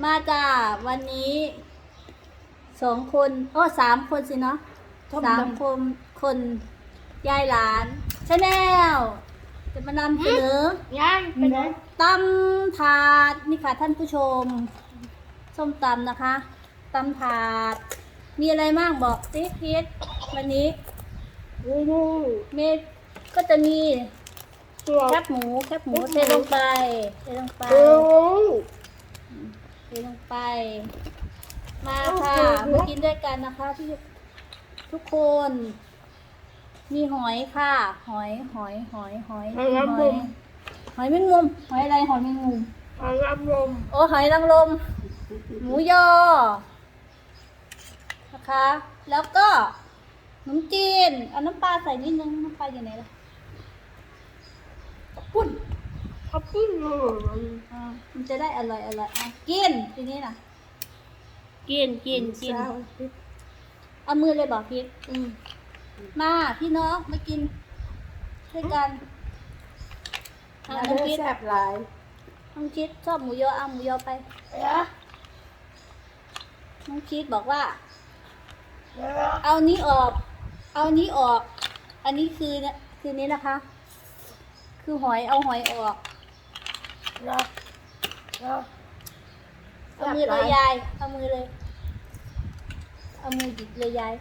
มาจ้าวันนี้สองคนโอ้สามคนสิเนาะส้มสามตำคนคนยายหลานชาแนลจะมานำเสนอย่างไปไหนตำถาดนี่ค่ะท่านผู้ชม ส้มตำนะคะตำถาด มีอะไรบ้างบอกสิพีทวันนี้ดูดูเมดก็จะมีตัวแคบหมูแคบหมูเทลงไปเทลงไปดูเทลง ไป มาค่ะมากินด้วยกันนะคะที่ทุกคน มีหอยค่ะ หอยหอยหอยหอยหอยหอยแมงมุมหอยอะไรหอยแมงมุมเอาลำลมโอ้หอยนางรมหมูยอนะคะ แล้วก็ขนมจีนเอาน้ำปลาใส่นิดนึงน้ำปลาอยู่ไหนล่ะปุ้น เอาปุ้นเลยอ่ามันจะได้อร่อยอร่อยอะกินทีนี้นะกินกินกินเอามือเลยบอกพีทอืมมาพี่น้องมากินด้วยกันเอาอันน้ำนี้พีทแซ่บหลายน้องชิดชอบหมูยอเอาหมูยอไปเอ๊ะน้องชิดบอกว่าเอ๊ะเอานี้ออก เอานี้ออก อันนี้คือเนี่ยคือนี้นะคะ คือหอยเอาหอยออก เอ๊ะเอ๊ะเอามือเลยยาย เอามือเลย เอามือหยิบเลยยาย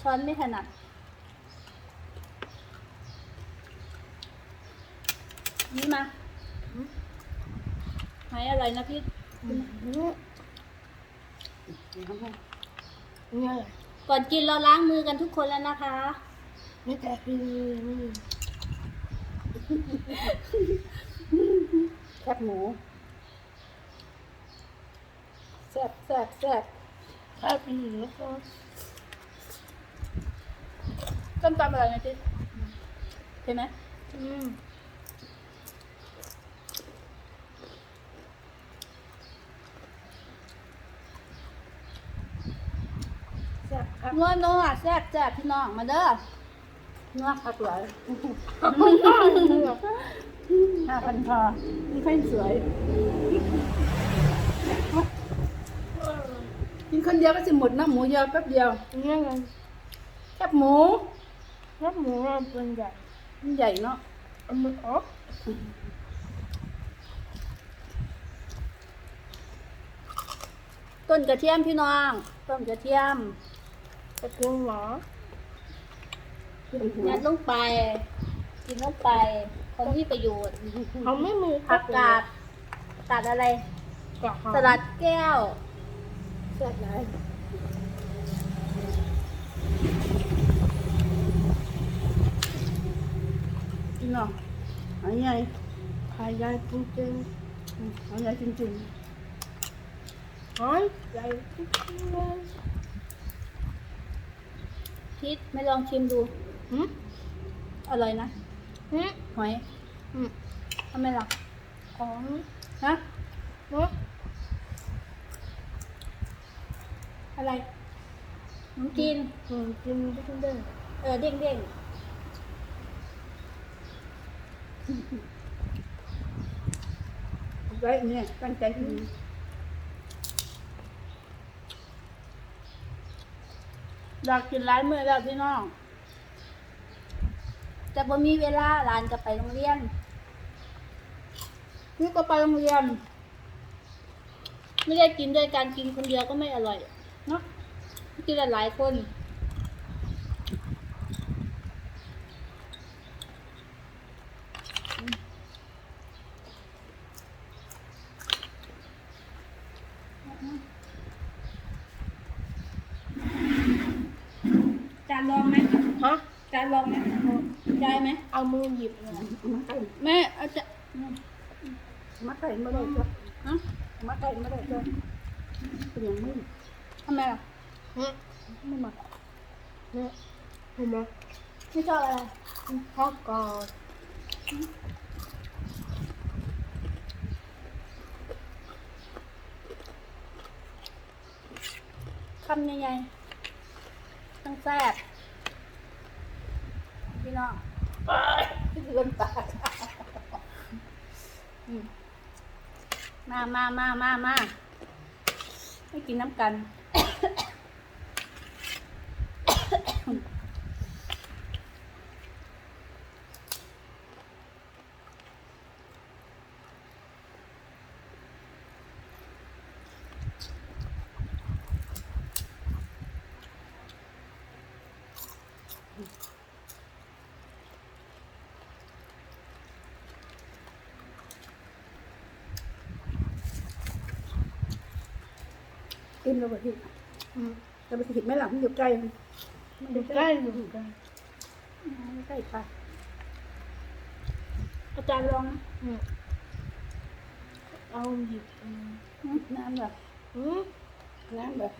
ช้อนไม่ถนัดนี่มาหอยอร่อยนะพี่อืมเนี่ยก่อนกินเราล้างมือกันทุกคนแล้วนะคะนี่แต่คือนี่ แคบหมูแซ่บแซ่บแซ่บแซ่บอีกแล้วก็ต้มตำอะไรนะจิ๊ดเห็นไหมอืมแซ่บครับนัวนัวแซ่บแซ่บพี่น้องมาเด้อนัวผักหลาย ห้าพันพอนี่ค่อยสวย กินคนเดียวก็สิหมดนะหมูยอแป๊บเดียวเนี่ยไงแคบหมูแซ่บหมูมันเป็นใหญ่มันใหญ่เนาะเอามือออกต้นกระเทียมพี่น้อง ต้นกระเทียมกระเทียมหวานยัดลงไป กินลงไป คนที่ประโยชน์เขาไม่มีผักกาดตัดอะไรกาดสลัดแก้วแซ่บหลายกินเนาะหายใหญ่ขายใหญ่จริงหายใหญ่จริงๆหอยใหญ่จริงๆเลยพิษไม่ลองชิมดูหืมอร่อยนะ หืมหอยหืมทำไมล่ะของฮะเนาะอะไรน้ำกินอืมกินได้กินได้เออเด้งเด้งๆไว้เนี่ยตั้งใจกินอยากกินร้านเมื่อแล้วพี่น้อง แต่พอมีเวลาหลานก็ไปโรงเรียนนี่ก็ไปโรงเรียน ไม่ได้กินด้วยการกินคนเดียวก็ไม่อร่อยเนาะกินหลายๆคนจานรองไหม ฮะ จานรองไหมได้ไหม เอามือ หยิบเลยมาใกล้แม่เอาจะมาใกล้ไม่ได้จ้ะฮะมาใกล้ไม่ได้จ้ะเป็นอย่างนี้ทำไมล่ะเนี่ยไม่มาเนี่ยเห็นไหมไม่ชอบอะไรข้าวกรอบคำใหญ่ๆต้องแซ่บพี่น้อง เริ่มตาอืมมามามามามาให้กินน้ำกัน กินแล้วก็ที่อืมจะไปถิดไหมล่ะมันอยู่ใกล้มันอยู่ใกล้อยู่ใกล้ไม่ใกล้ค่ะอาจารย์ลองนะอืมเอาหยิบอืมอืมน้ำแบบอืมน้ำแบบ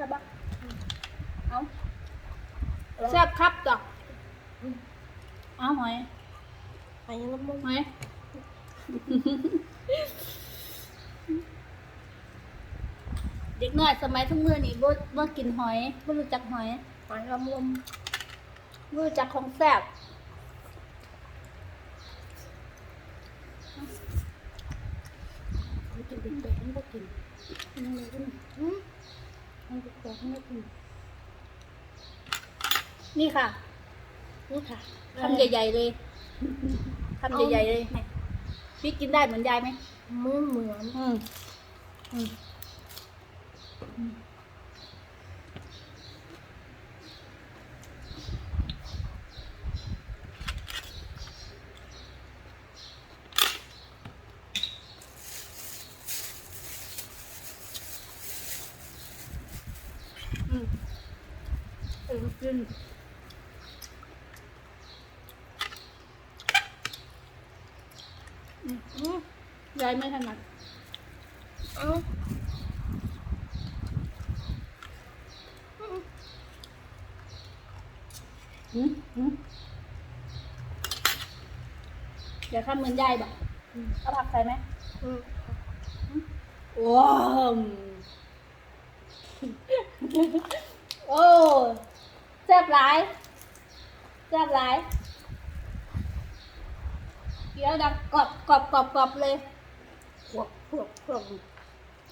อืมแซ่บปะเอาแซ่บครับจ้ะเอาหอยไปยังละมุมหอยเด็กน้อยสมัยทุกมือนี่บ่บ่กินหอยบ่รู้จักหอยไปละมุมบ่รู้จักของแซ่บมันกินเป็นแบบมันก็กินมันอะไรก็ไม่อืมมั นก็แบบมันก็กินนี่ค่ะ นี่ค่ะคำใหญ่ๆเลยคำใหญ่ๆเลยนี่พี่กินได้เหมือนยายไหมมือเหมือนอืมอืม เออกินอืมอืมยายไม่ถนัดเอาอืมอืมเดี๋ยวข้ามเหมือนยายบอกเอาผักใส่ไหมว้าวโอ้ ซ่บหลายแซ่บหลายเคี้ยวดังกรอบกรอบกรอบกรอบเลยพวกพวกพวก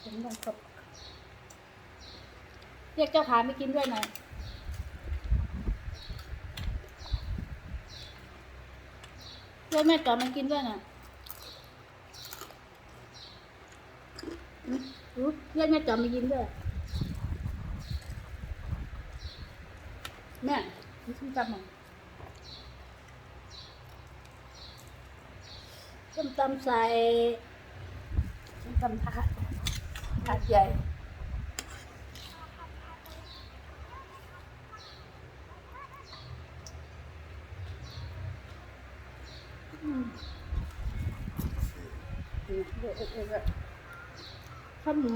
ผมต้องกับเรียกเจ้าขาไม่กินด้วยหน่อยเรียกแม่จอมมากินด้วยหน่อยเรียกแม่จอมมากินด้วย แม่นี่ส้ม ตำของส้มตำใส่ส้มตำถาดถาดใหญ่อืมอืมเออเออเออเออข้าวหมู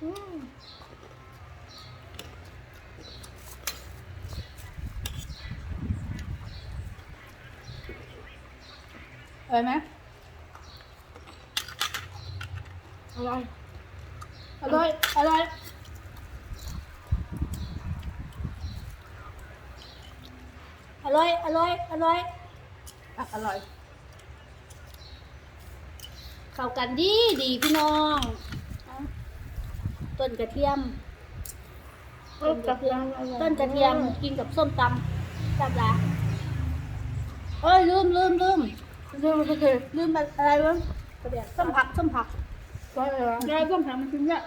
อืม อร่อยไหมอร่อย อร่อย อร่อย อร่อย อร่อย อร่อยผักอร่อย เข้ากันดีดีพี่น้องเอาต้นกระเทียม ต้นกระเทียมอร่อยต้นกระเทียมกินกับส้มตำจับละเอ้ยลืมลืมลืม เรื่องก็คือลืมอะไรวะกระเดียส้มผักส้มผักก็เลยยายส้มผักมันกินเยอะ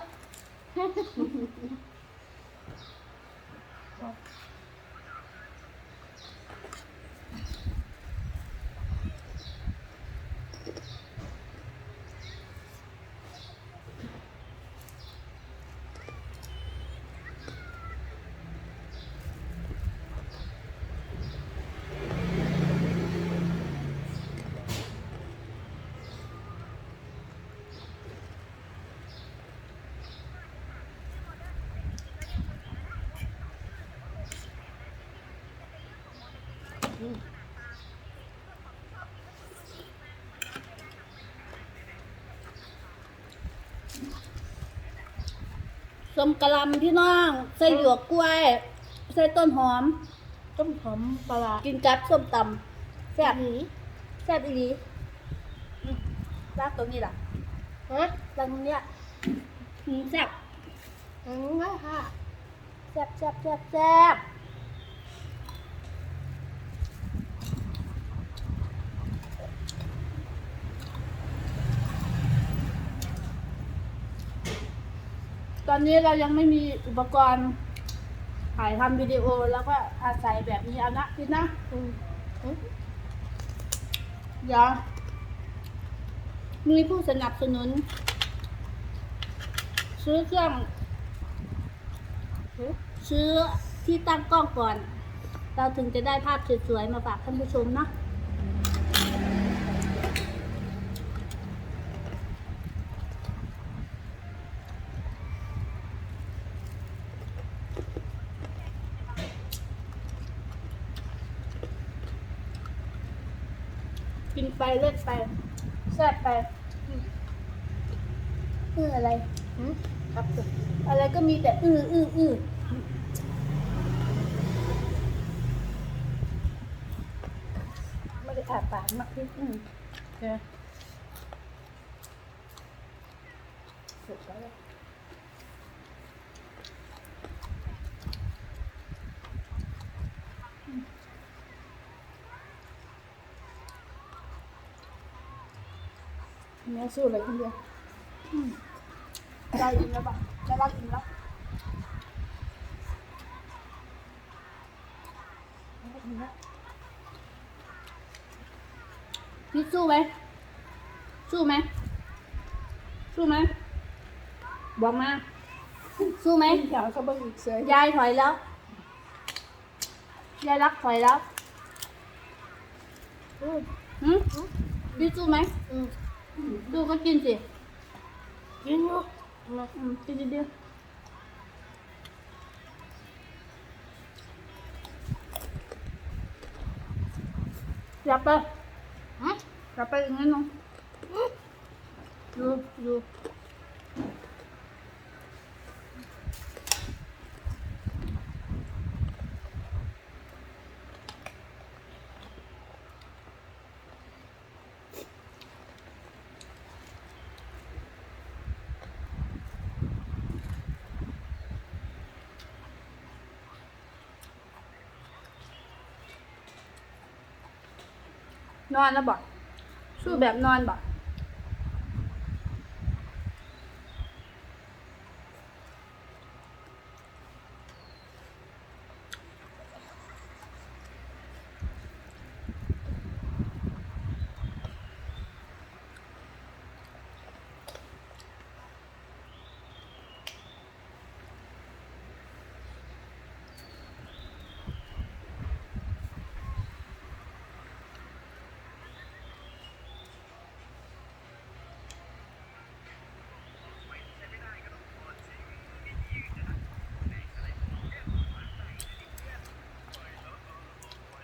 ส้มกะหล่ำพี่น้อง ใส่หยวกกล้วย ใส่ต้นหอม ต้มหอมปลาร้ากินกับส้มตำแซ่บหนีแซ่บอีหลีอืมลากตรงนี้ล่ะฮะลากตรงเนี้ยอืมแซ่บ อันนี้นะค่ะ แซ่บแซ่บแซ่บแซ่บ ตอนนี้เรายังไม่มีอุปกรณ์ถ่ายทำวิดีโอแล้วก็อาศัยแบบนี้เอานะพี่นะอืมอืมเดี๋ยวมีผู้สนับสนุน ซื้อเครื่องอืมซื้อที่ตั้งกล้องก่อน เราถึงจะได้ภาพสวยๆมาฝากท่านผู้ชมเนาะ กินไปเล่นไปแซ่บไปอืมอือะไรอืมครับอะไรก็มีแต่อื้ออื้ออื้อไม่ได้อาปากมากที่อืมเดี๋ยวเสร็จแล้ว สู้เลยคนเดียวอืมได้อิ่มแล้วปะได้รักอิ่มแล้วพี่สู้ไหมสู้ไหมสู้ไหมบอกมา สู้ไหมเดี๋ยวเขาเบิ่งอีกเสือยายถอยแล้ว ยายรักถอยแล้วอืมหืมพี่สู้ไหมอืม สู้ก็กินสิกินอยู่นะอืมกินเดียวอย่าไปอืมอย่าไปอย่างนั้นน้องดูดู นอนแล้วบอกสู้แบบนอนบอก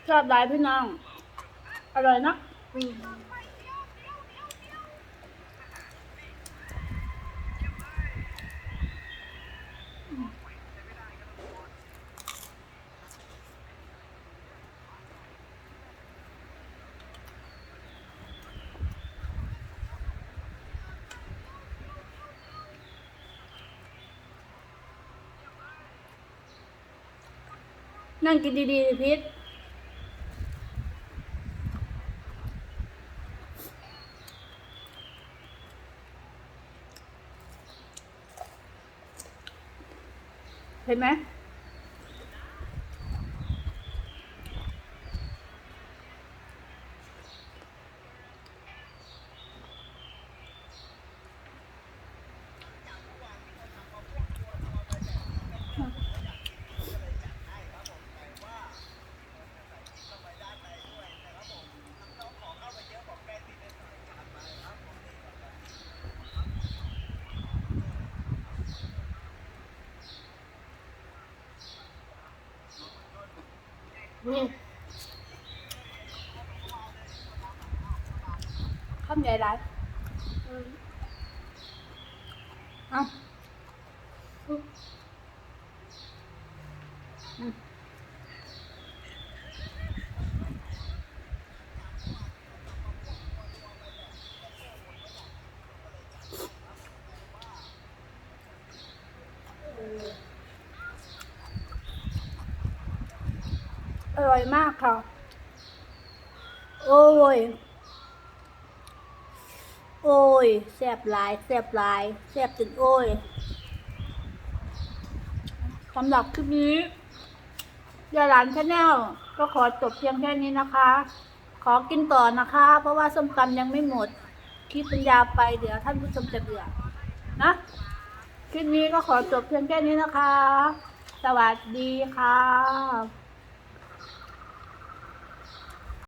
ชอบหลายพี่น้อง อร่อยนะนั่งกินดีๆพิษ เห็นไหมนี่ ข้ามใหญ่ไร อืม เอา อร่อยมากค่ะ โอ้ย โอ้ยแซ่บหลายแซ่บหลายแซ่บจนโอ้ยสำหรับคลิปนี้ยายหลานชาแนลก็ขอจบเพียงแค่นี้นะคะ ขอกินต่อนะคะ เพราะว่าส้มตำยังไม่หมดคลิปปัญญาไปเดี๋ยวท่านผู้ชมจะเบื่อนะคลิปนี้ก็ขอจบเพียงแค่นี้นะคะ สวัสดีค่ะ